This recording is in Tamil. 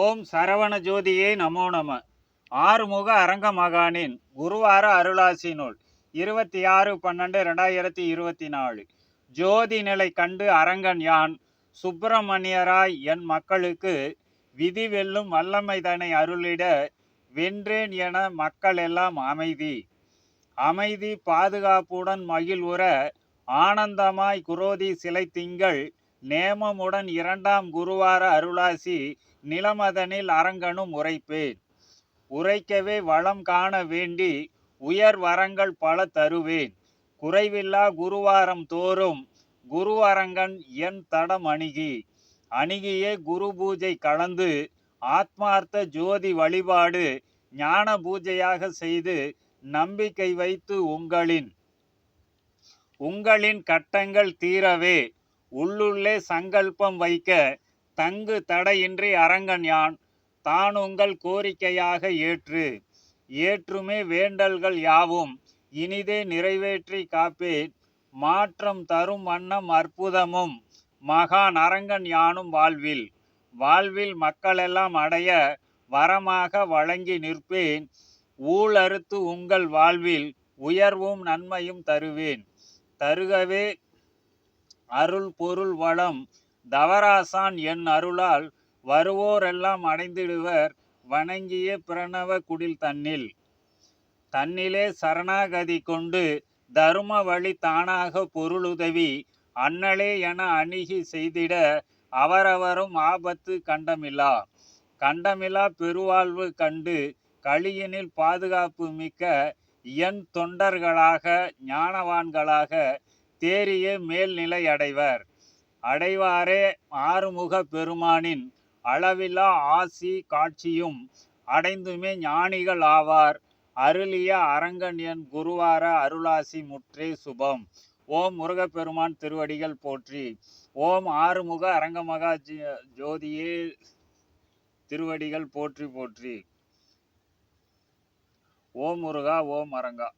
ஓம் சரவண ஜோதியே நமோ நம. ஆறுமுக அரங்க மகானின் குருவார அருளாசி நூல் இருபத்தி ஆறு பன்னெண்டு ரெண்டாயிரத்தி இருபத்தி நாலு ஜோதி நிலை கண்டு அரங்கன் யான் சுப்பிரமணியராய் என் மக்களுக்கு விதி வெல்லும் வல்லமைதனை அருளிட வென்றேன் என மக்கள் எல்லாம் அமைதி. அமைதி பாதுகாப்புடன் மகிழ்வுற ஆனந்தமாய் குரோதி சிலை திங்கள் நேமமுடன் இரண்டாம் குருவார அருளாசி நிலமதனில் அரங்கனும் உரைப்பேன். உரைக்கவே வளம் காண வேண்டி உயர் வரங்கள் பல தருவேன். குறைவில்லா குருவாரம் தோறும் குரு அரங்கன் என் தடம் அணுகி அணுகியே குரு பூஜை கலந்து ஆத்மார்த்த ஜோதி வழிபாடு ஞான பூஜையாக செய்து நம்பிக்கை வைத்து உங்களின் உங்களின் கட்டங்கள் தீரவே உள்ளுள்ளே சங்கல்பம் வைக்க தங்கு தடையின்றி அரங்கன் யான். தான் உங்கள் கோரிக்கையாக ஏற்று. ஏற்றுமே வேண்டல்கள் யாவும். இனிதே நிறைவேற்றி காப்பேன். மாற்றம் தரும் வண்ணம் அற்புதமும். மகான் அரங்கன் யானும் வாழ்வில். வாழ்வில் மக்களெல்லாம் அடைய வரமாக வழங்கி நிற்பேன். ஊழறுத்து உங்கள் வாழ்வில் உயர்வும் நன்மையும் தருவேன். தருகவே அருள் பொருள் வளம் தவராசான் என் அருளால் வருவோரெல்லாம் அடைந்திடுவர் வணங்கிய பிரணவ குடில் தன்னில். தன்னிலே சரணாகதி கொண்டு தரும வழி தானாக பொருளுதவி அண்ணலே என அணுகி செய்திட அவரவரும் ஆபத்து கண்டமில்லா கண்டமிலா பெருவாழ்வு கண்டு களியினில் பாதுகாப்பு மிக்க என் தொண்டர்களாக ஞானவான்களாக தேறிய மேல்நிலை அடைவர். அடைவாரே ஆறுமுக பெருமானின் அளவில்லா ஆசி காட்சியும் அடைந்துமே ஞானிகள் ஆவார். அருளிய அரங்கன் என் குருவார அருளாசி முற்றே சுபம். ஓம் முருகப்பெருமான் திருவடிகள் போற்றி. ஓம் ஆறுமுக அரங்கமகா ஜோதியே திருவடிகள் போற்றி போற்றி. ஓம் முருகா ஓம் அரங்கா.